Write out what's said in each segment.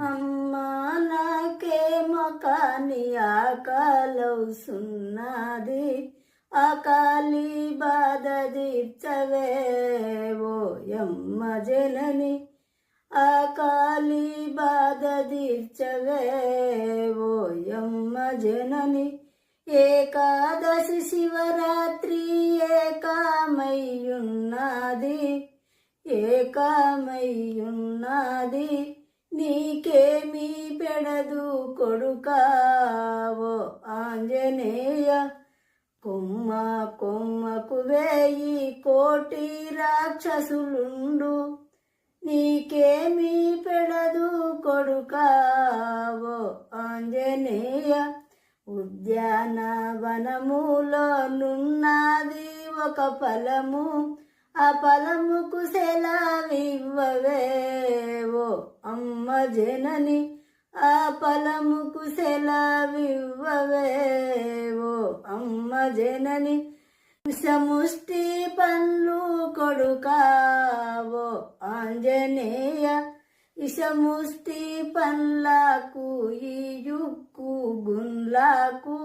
అమ్మా నాకేమో కాని ఆకలవుసున్నది. అకాలి బాధ తీర్చవే ఓ యమ్మ జనని. అకాలి బాధ తీర్చవే ఓ యమ్మ జనని. ఏకాదశి శివరాత్రి ఏకామయ్యున్నది. ఏకామయ్యున్నది. నీకేమీ పెడదు కొడుకావో ఆంజనేయ. కొమ్మ కొమ్మకు వేయి కోటి రాక్షసులుండు. నీకేమీ పెడదు కొడుకావో ఆంజనేయ. ఉద్యానవనములో నున్నది ఒక ఫలము. ఆ ఫలముకు సెలవివ్వవేవో జనని ఆ ఫలముకు సెలవివ్వవేవో అమ్మ జనని సముష్టి పండ్లు కొడుకావో ఆంజనేయ ఇషముష్టి పండ్లకు ఈ యుక్కు గుండ్లకు.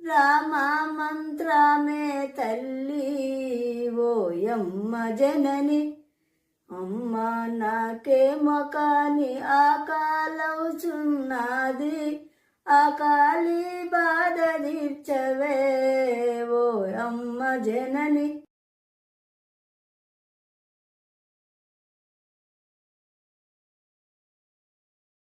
రామ మంత్రమే తల్లి. ఓ యమ్మ జనని అమ్మ నాకే మొకాని ఆకాలవుచున్నది. ఆకాలి బాధ తీర్చవే. ఓ అమ్మ జనని